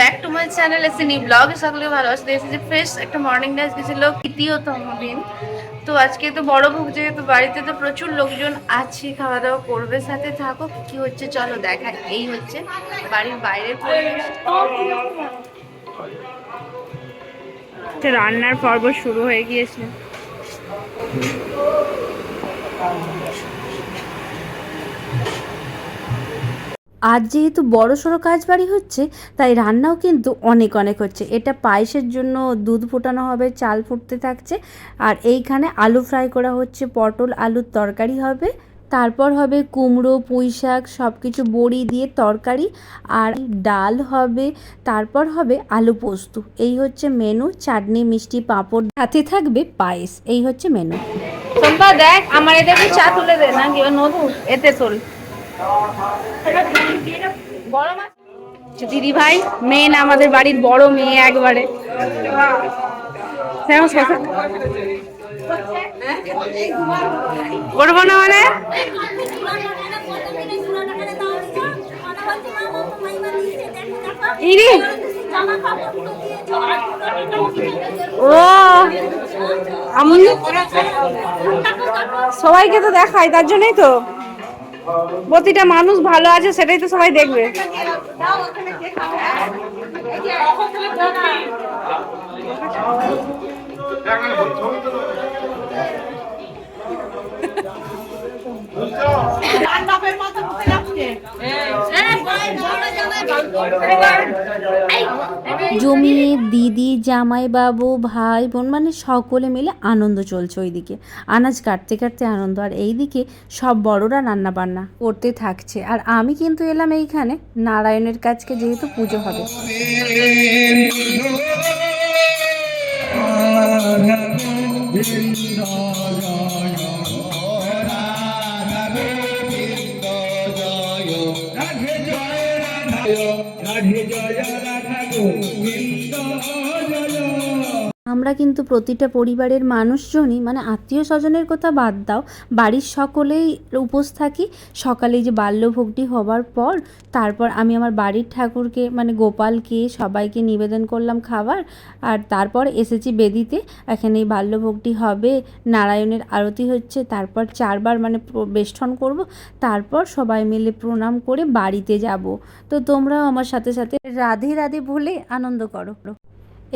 Back to channel এসে new আছে। এসেছি ফ্রেশ একটা মর্নিং তো আজকে তো যেহেতু বাড়িতে তো প্রচুর লোকজন খাওয়া দাওয়া করবে, সাথে থাকো। হচ্ছে চলো এই হচ্ছে বাড়ির বাইরের পরিবেশ। রান্নার পর্ব শুরু হয়ে গিয়েছে। আজ যেহেতু বড় সড়ো কাজ বাড়ি হচ্ছে, তাই রান্নাও কিন্তু অনেক অনেক হচ্ছে। এটা পায়েসের জন্য দুধ ফোটানো হবে, চাল ফুটতে থাকছে, আর এইখানে আলু ফ্রাই করা হচ্ছে, পটল, আলুর তরকারি হবে, তারপর হবে কুমড়ো পুঁই শাক সব কিছু বড়ি দিয়ে তরকারি, আর ডাল হবে, তারপর হবে আলু পোস্ত। এই হচ্ছে মেনু, চাটনি, মিষ্টি, পাঁপড়, সাথে থাকবে পায়েস। এই হচ্ছে মেনু। দেখ, আমার এটা চা তুলে দে না কি এতে চল। দিদি ভাই মেয়ে না, আমাদের বাড়ির বড় মেয়ে একবারে। কথা করব না মানে? ও আমি সবাইকে তো দেখাই তার জন্যই তো। প্রতিটা মানুষ ভালো আছে সেটাই তো সবাই দেখবে। জমিয়ে দিদি, জামাইবাবু, ভাই বোন মানে সকলে মিলে আনন্দ চলছে ওইদিকে। আনাজ কাটতে কাটতে আনন্দ। আর এইদিকে সব বড়রা রান্না বান্না করতে থাকছে। আর আমি কিন্তু এলাম এইখানে নারায়ণের কাছকে যেহেতু পুজো হবে। রাধে জয় রাধা গোবিন্দ। আমরা কিন্তু প্রতিটা পরিবারের মানুষজনই মানে আত্মীয় স্বজনের কথা বাদ দাও, বাড়ির সকলেই উপোস থাকি। সকালে যে বাল্যভোগটি হবার পর, তারপর আমি আমার বাড়ির ঠাকুরকে মানে গোপালকে, সবাইকে নিবেদন করলাম খাবার। আর তারপর এসেছি বেদিতে, এখানে এই বাল্যভোগটি হবে, নারায়ণের আরতি হচ্ছে, তারপর চারবার মানে বেষ্টন করব, তারপর সবাই মিলে প্রণাম করে বাড়িতে যাব। তো তোমরাও আমার সাথে সাথে রাধে রাধে বলে আনন্দ করো।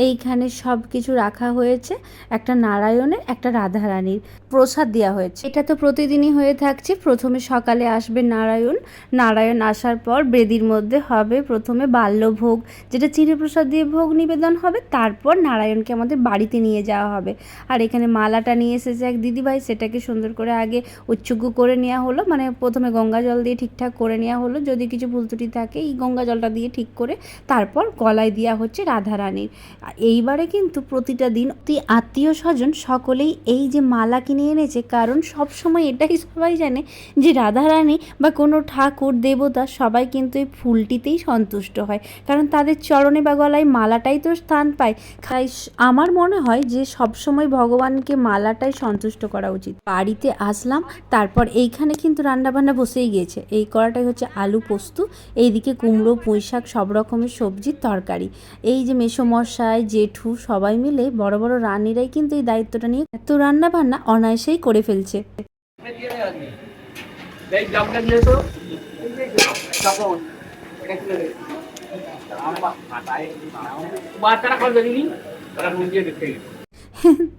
এইখানে সব কিছু রাখা হয়েছে, একটা নারায়ণের, একটা রাধারানীর প্রসাদ দেওয়া হয়েছে। এটা তো প্রতিদিনই হয়ে থাকছে, প্রথমে সকালে আসবে নারায়ণ নারায়ণ আসার পর বেদির মধ্যে হবে প্রথমে বাল্যভোগ, যেটা চিড়ে প্রসাদ দিয়ে ভোগ নিবেদন হবে, তারপর নারায়ণকে আমাদের বাড়িতে নিয়ে যাওয়া হবে। আর এখানে মালাটা নিয়ে এসেছে এক দিদিভাই, সেটাকে সুন্দর করে আগে উচ্চুগ্য করে নেওয়া হলো মানে প্রথমে গঙ্গা জল দিয়ে ঠিকঠাক করে নেওয়া হলো, যদি কিছু ভুল ত্রুটি থাকে, এই গঙ্গা জলটা দিয়ে ঠিক করে তারপর গলায় দেওয়া হচ্ছে রাধারানীর। আর এইবারে কিন্তু প্রতিটা দিন অতি আত্মীয় স্বজন সকলেই এই যে মালা কিনে এনেছে, কারণ সব সময় এটাই সবাই জানে যে রাধারানী বা কোনো ঠাকুর, দেবতা সবাই কিন্তু এই ফুলটিতেই সন্তুষ্ট হয়। কারণ তাদের চরণে বা গলায় মালাটাই তো স্থান পায়। তাই আমার মনে হয় যে সব সময় ভগবানকে মালাটাই সন্তুষ্ট করা উচিত। বাড়িতে আসলাম, তারপর এইখানে কিন্তু রান্নাবান্না বসেই গিয়েছে। এই কড়াটাই হচ্ছে আলু পোস্ত, এইদিকে কুমড়ো পুঁই শাক সব রকমের সবজির তরকারি। এই যে মেসোমশাই জেঠু সবাই মিলে বড় বড় রানীরাই কিন্তু এই দায়িত্বটা নিয়ে এত রান্না বান্না অনায়াসেই করে ফেলছে।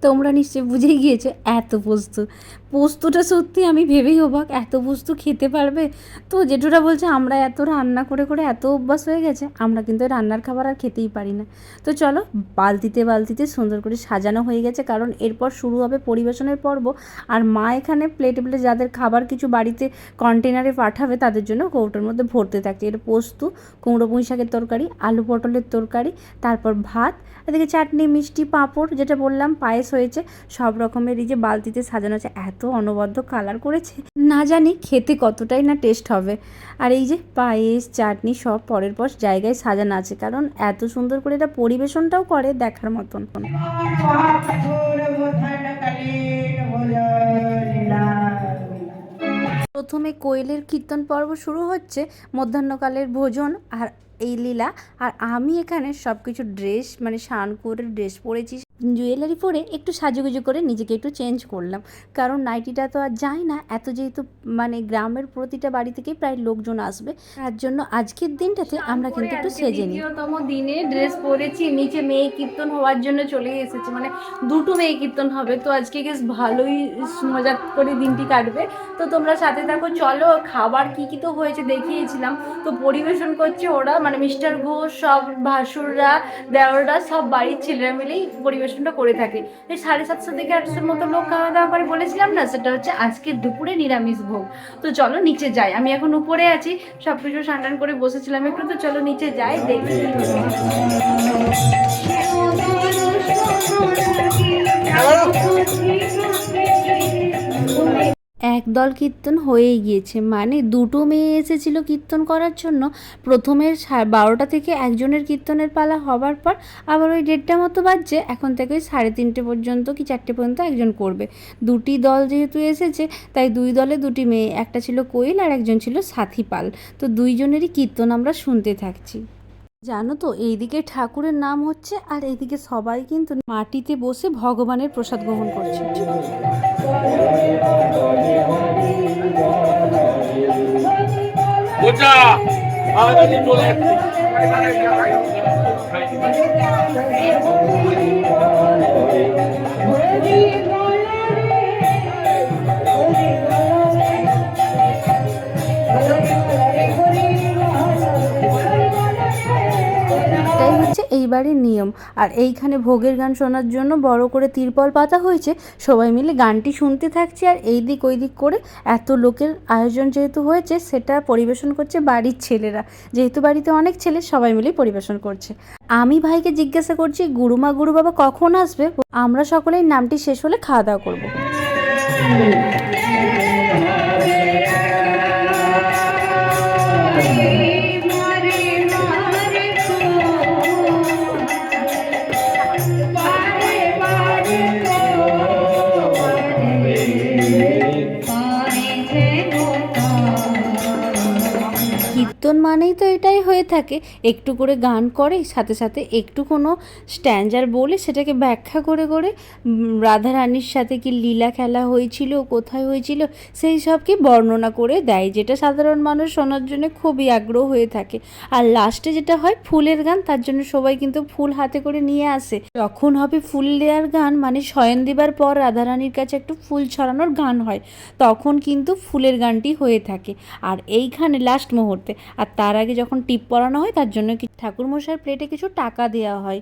তোমরা নিশ্চয়ই বুঝেই গিয়েছো এত পোস্ত পোস্তটা সত্যি আমি ভেবেই অবাক, এত পোস্ত খেতে পারবে? তো জেঠুরা বলছে, আমরা এত রান্না করে করে এত অভ্যাস হয়ে গেছে, আমরা কিন্তু রান্নার খাবার আর খেতেই পারি না। তো চলো, বালতিতে বালতিতে সুন্দর করে সাজানো হয়ে গেছে, কারণ এরপর শুরু হবে পরিবেশনের পর্ব, আর মা এখানে প্লেটে প্লেটে যাদের খাবার কিছু বাড়িতে কন্টেনারে পাঠাবে, তাদের জন্য কৌটোর মধ্যে ভরতে থাকছে এটা পোস্ত, কুমড়ো পুঁই শাকের তরকারি, আলু পটলের তরকারি, তারপর ভাত, এদিকে চাটনি, মিষ্টি, পাঁপড়, যেটা বললাম, পায়েস হয়েছে, সব রকমের এই যে বালতিতে সাজানো আছে, এত অনবদ্য কালার করেছে, না জানি খেতে কতটাই না টেস্ট হবে। আর এই যে পায়েস, চাটনি সব পরের পর জায়গায় সাজানো আছে, কারণ এত সুন্দর করে এটা পরিবেশনটাও করে দেখার মতন। প্রথমে কোয়েলের কীর্তন পর্ব শুরু হচ্ছে, মধ্যাহ্নকালের ভোজন আর এই লীলা। আর আমি এখানে সব কিছু ড্রেস মানে স্নান করে ড্রেস পরেছি। জুয়েলারি পরে একটু সাজুগুজু করে নিজেকে একটু চেঞ্জ করলাম। কারণ নাইটিটা তো আর যায় না এত যেহেতু মানে গ্রামের প্রতিটা বাড়ি থেকেই প্রায় লোকজন আসবে। তার জন্য আজকের দিনটাতে আমরা কিন্তু একটু সেজে নিই। দিনে ড্রেস পরেছি নিচে মেয়ে কীর্তন হওয়ার জন্য চলে এসেছে। মানে দুটো মেয়ে কীর্তন হবে তো আজকে বেশ ভালোই মজা করে দিনটি কাটবে। তো তোমরা সাথে থাকো চলো খাবার কি কি তো হয়েছে দেখিয়েছিলাম। তো পরিবেশন করছে ওরা মানে মিস্টার ঘোষ সব ভাসুররা দেওররা সব বাড়ির ছেলেরা মিলেই পরিবেশনটা করে থাকি। এই সাড়ে সাতশো থেকে আটশোর মতো লোক খাওয়া দাওয়া করে বলেছিলাম না, সেটা হচ্ছে আজকে দুপুরে নিরামিষ ভোগ। তো চলো নিচে যাই। আমি এখন উপরে আছি সব কিছু সান্ডান করে বসেছিলাম একটু, তো চলো নিচে যাই, দেখি। একদল কীর্তন হয়েই গিয়েছে। মানে দুটো মেয়ে এসেছিল কীর্তন করার জন্য। প্রথমের সা- বারোটা থেকে একজনের কীর্তনের পালা হবার পর আবার ওই দেড়টা মতো বাজছে। এখন থেকে ওই সাড়ে তিনটে পর্যন্ত কি চারটে পর্যন্ত একজন করবে। দুটি দল যেহেতু এসেছে, তাই দুই দলে দুটি মেয়ে, একটা ছিল কোয়েল আর একজন ছিল সাথী পাল তো দুইজনেরই কীর্তন আমরা শুনতে থাকছি। জানো তো, এইদিকে ঠাকুরের নাম হচ্ছে আর এইদিকে সবাই কিন্তু মাটিতে বসে ভগবানের প্রসাদ গ্রহণ করছে। বোঝা আমাদের চলে এটাই হচ্ছে এইবারের নিয়ম। আর এইখানে ভোগের গান শোনার জন্য বড় করে তিরপল পাতা হয়েছে, সবাই মিলে গানটি শুনতে থাকছে। আর এই দিক ওই দিক করে এত লোকের আয়োজন যেহেতু হয়েছে, সেটা পরিবেশন করছে বাড়ির ছেলেরা। যেহেতু বাড়িতে অনেক ছেলে, সবাই মিলেই পরিবেশন করছে। আমি ভাইকে জিজ্ঞাসা করছি গুরুমা গুরু বাবা কখন আসবে? আমরা সকলেই নামটি শেষ হলে খাওয়া দাওয়া করব। মানেই তো এটাই হয়ে থাকে। একটু করে গান করে, সাথে সাথে একটু কোনো স্ট্যান্ডার বলে সেটাকে ব্যাখ্যা করে করে রাধারানীর সাথে কি লীলা খেলা হয়েছিল, কোথায় হয়েছিল, সেই সবকে বর্ণনা করে দেয়, যেটা সাধারণ মানুষ শোনার জন্য খুবই আগ্রহ হয়ে থাকে। আর লাস্টে যেটা হয়, ফুলের গান, তার জন্য সবাই কিন্তু ফুল হাতে করে নিয়ে আসে। যখন হবে ফুল দেওয়ার গান মানে শয়ন দেবার পর রাধারানীর কাছে একটু ফুল ছড়ানোর গান হয়, তখন কিন্তু ফুলের গানটি হয়ে থাকে। আর এইখানে লাস্ট মুহূর্তে, আর তার আগে যখন টিপ পরানো হয় তার জন্য কি ঠাকুরমশাইয়ের প্লেটে কিছু টাকা দেওয়া হয়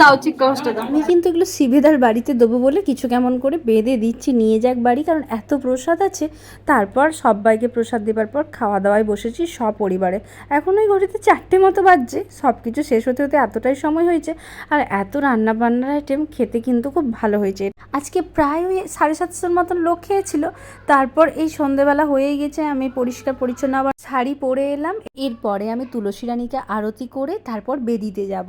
দাও চিক কষ্ট দাও। আমি কিন্তু এগুলো শিবেদার বাড়িতে দেবো বলে কিছু কেমন করে বেঁধে দিচ্ছি, নিয়ে যাক বাড়ি, কারণ এত প্রসাদ আছে। তারপর সবাইকে প্রসাদ দেবার পর খাওয়া দাওয়ায় বসেছি সপরিবারে। এখন ওই ঘড়িতে চারটে মতো বাজছে সব কিছু শেষ হতে হতে এতটাই সময় হয়েছে, আর এত রান্না বান্নার আইটেম খেতে কিন্তু খুব ভালো হয়েছে। আজকে প্রায় ওই সাড়ে সাতশোর মতন লোক খেয়েছিল। তারপর এই সন্ধেবেলা হয়েই গেছে, আমি পরিষ্কার পরিচ্ছন্ন আবার শাড়ি পরে এলাম। এরপরে আমি তুলসী রানীকে আরতি করে তারপর বেদিতে যাব।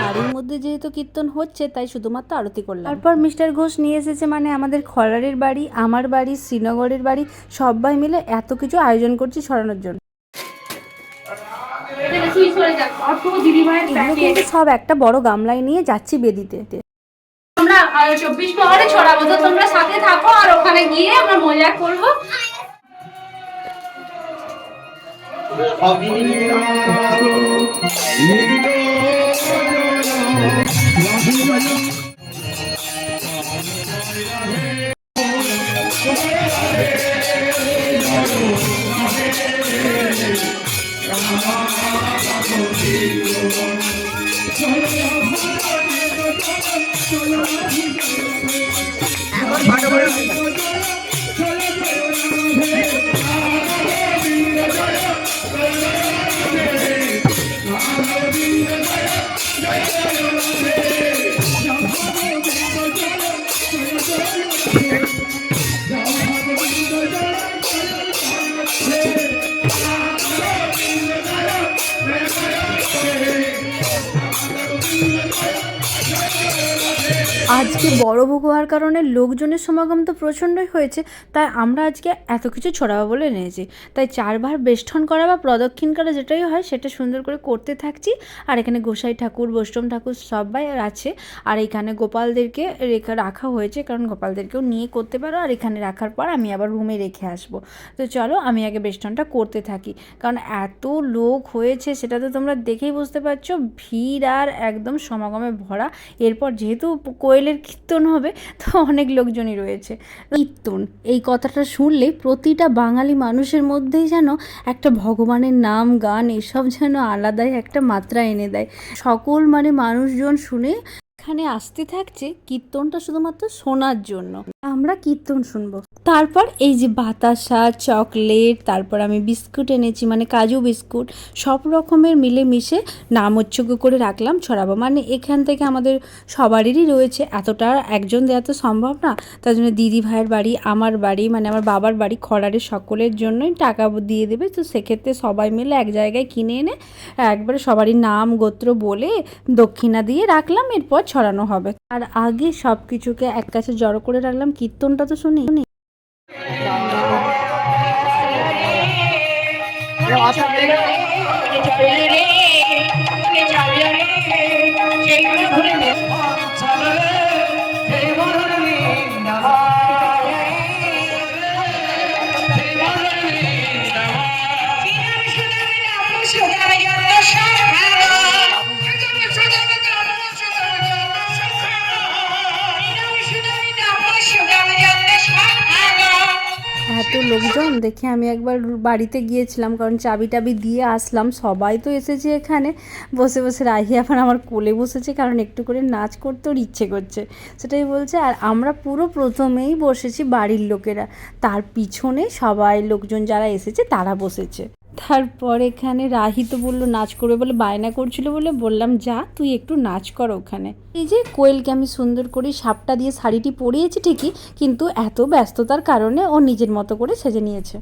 বাড়ির মধ্যে যেহেতু কীর্তন হচ্ছে তাই শুধুমাত্র আরতি করলাম। তারপর মিস্টার ঘোষ নিয়ে এসেছে মানে আমাদের খরারের বাড়ি আমার বাড়ি শ্রীনগরের বাড়ি সবাই মিলে এত কিছু আয়োজন করছি ছড়ানোর জন্য। সব একটা বড় গামলায় নিয়ে যাচ্ছি বেদিতে। চব্বিশ প্রহরে ছড়াবো। তো তোমরা সাথে থাকো আর ওখানে গিয়ে আমরা মজা করব। ফটো করে আজকে বড় ভোগ হওয়ার কারণে লোকজনের সমাগম তো প্রচণ্ডই হয়েছে, তাই আমরা আজকে এত কিছু ছড়াবো বলে নিয়েছি তাই চারবার বেষ্টন করা বা প্রদক্ষিণ করা যেটাই হয়, সেটা সুন্দর করে করতে থাকছি। আর এখানে গোসাই ঠাকুর, বৈষ্ণব ঠাকুর সবাই আছে। আর এখানে গোপালদেরকে রেখা রাখা হয়েছে, কারণ গোপালদেরকেও নিয়ে করতে পারো। আর এখানে রাখার পর আমি আবার রুমে রেখে আসব। তো চলো, আমি আগে বেষ্টনটা করতে থাকি। কারণ এত লোক হয়েছে, সেটা তো তোমরা দেখেই বুঝতে পারছ। ভিড় আর একদম সমাগমে ভরা। এরপর যেহেতু কোয়েলের কীর্তন হবে, তো অনেক লোকজনই রয়েছে। কীর্তন, এই কথাটা শুনলে প্রতিটা বাঙালি মানুষের মধ্যেই যেন একটা ভগবানের নাম, গান, এসব যেন আলাদাই একটা মাত্রা এনে দেয়। সকল মানে মানুষজন শুনে এখানে আসতে থাকছে কীর্তনটা শুধুমাত্র শোনার জন্য। আমরা কীর্তন শুনব। তারপর এই যে বাতাসা চকলেট তারপর আমি বিস্কুট এনেছি মানে কাজু বিস্কুট সব রকমের মিলে মিশে নামোচ্চর্য করে রাখলাম ছড়াবো। মানে এখান থেকে আমাদের সবারই রয়েছে এতটা একজন দেওয়া তো সম্ভব না। তার জন্য দিদি ভাইয়ের বাড়ি আমার বাড়ি মানে আমার বাবার বাড়ি খরারের সকলের জন্যই টাকা দিয়ে দেবে। তো সেক্ষেত্রে সবাই মিলে এক জায়গায় কিনে এনে একবারে সবারই নাম গোত্র বলে দক্ষিণা দিয়ে রাখলাম। এরপর ছড়ানো হবে। আর আগে সব কিছুকে এক কাছে জড়ো করে রাখলাম। কীর্তনটা তো শুনি? এত লোকজন দেখে আমি একবার বাড়িতে গিয়েছিলাম, কারণ চাবি টাবি দিয়ে আসলাম। সবাই তো এসেছে এখানে। বসে বসে রাহি আবার আমার কোলে বসেছে, কারণ একটু করে নাচ করতে ওর ইচ্ছে করছে। সেটাই বলছে, আর আমরা পুরো প্রথমেই বসেছি বাড়ির লোকেরা। তার পিছনে সবাই লোকজন যারা এসেছে, তারা বসেছে। তারপর এখানে রাহি তো বলল, নাচ করবে বলে বায়না করছিল বলে বললাম, যা, তুই একটু নাচ কর ওখানে। এই যে কোয়েলকে আমি সুন্দর করে সাপটা দিয়ে শাড়িটি পরিয়েছি ঠিকই, কিন্তু এত ব্যস্ততার কারণে ও নিজের মতো করে সেজে নিয়েছে।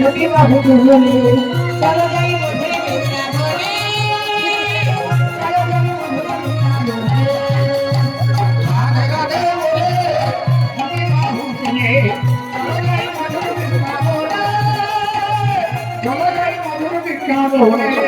जोगी बाबू बोले चलो जाई मुझे मिलना बोले चलो जाई मुझे मिलना बोले गाने गाने बोले जोगी बाबू चले चलो जाई मुझे मिलना बोले चलो जाई मुझे मिलना बोले।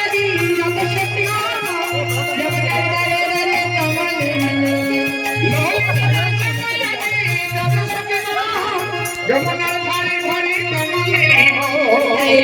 এত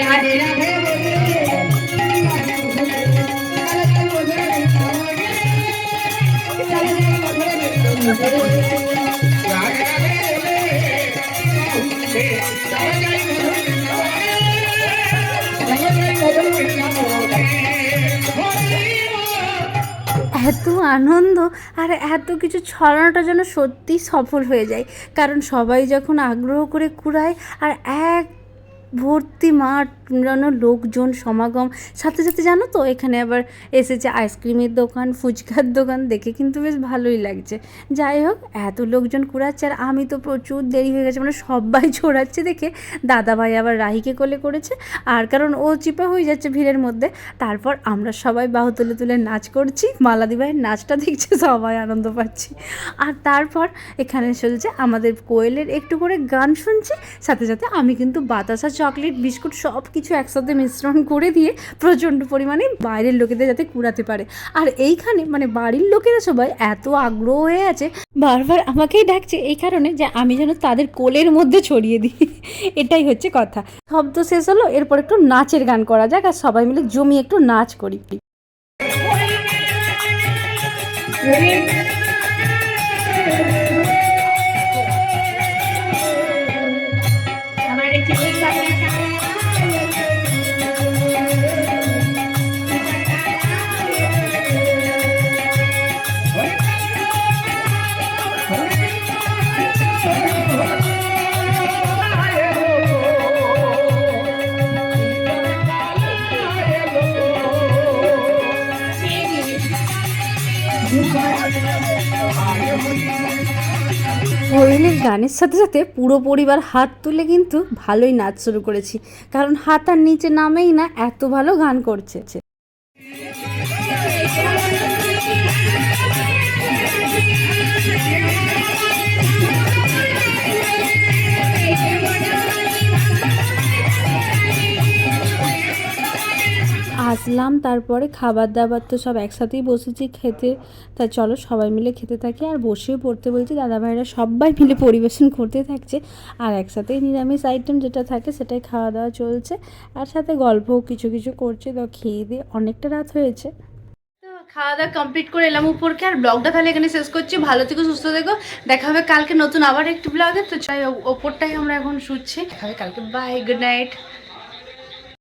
আনন্দ আর এত কিছু ছড়ানোটা যেন সত্যি সফল হয়ে যায়। কারণ সবাই যখন আগ্রহ করে কুড়ায় আর এক ভর্তি মাঠ যেন লোকজন সমাগম। সাথে সাথে জানো তো, এখানে আবার এসেছে আইসক্রিমের দোকান, ফুচকার দোকান, দেখে কিন্তু বেশ ভালোই লাগছে। যাই হোক, এত লোকজন কুড়াচ্ছে আর আমি তো প্রচুর দেরি হয়ে গেছে মানে সবাই ছড়াচ্ছে দেখে। দাদাভাই আবার রাহিকে কোলে করেছে, আর কারণ ও চিপা হয়ে যাচ্ছে ভিড়ের মধ্যে। তারপর আমরা সবাই বাহু তুলে তুলে নাচ করছি মালাদি ভাইয়ের নাচটা দেখছে, সবাই আনন্দ পাচ্ছি। আর তারপর এখানে চলছে আমাদের কোয়েলের একটু করে গান শুনছি, সাথে সাথে আমি কিন্তু বাতাসা চকলেট, বিস্কুট সব কিছু একসাথে মিশ্রণ করে দিয়ে প্রচণ্ড পরিমাণে বাইরের লোকেদের যাতে কুড়াতে পারে। আর এইখানে মানে বাড়ির লোকেরা সবাই এত আগ্রহ হয়ে আছে, বারবার আমাকেই ডাকছে এই কারণে যে আমি যেন তাদের কোলের মধ্যে ছড়িয়ে দিই। এটাই হচ্ছে কথা। শব্দ শেষ হলো, এরপর একটু নাচের গান করা যাক আর সবাই মিলে জমি একটু নাচ করি। কোয়েলের গানের সাথে সাথে পুরো পরিবার হাত তুলে কিন্তু ভালোই নাচ শুরু করেছি। কারণ হাত আর নিচে নামেই না, এত ভালো গান করছে। আসলাম তারপরে খাবার দাবার তো সব একসাথেই বসেছি খেতে। তা চলো সবাই মিলে খেতে থাকি আর বসেও পড়তে বলছি। দাদা ভাইরা সবাই মিলে পরিবেশন করতে থাকছে আর একসাথেই নিরামিষ আইটেম যেটা থাকে সেটাই খাওয়া দাওয়া চলছে। আর সাথে গল্পও কিছু কিছু করছে। তো খেয়ে দিয়ে অনেকটা রাত হয়েছে। খাওয়া দাওয়া কমপ্লিট করে এলাম উপরকে আর ব্লগটা তাহলে এখানে শেষ করছি। ভালো থেকো, সুস্থ থেকো। দেখা হবে কালকে নতুন আবার একটি ব্লগে তো চাই ওপরটাই আমরা এখন শুচ্ছি। দেখা হবে কালকে। Bye good night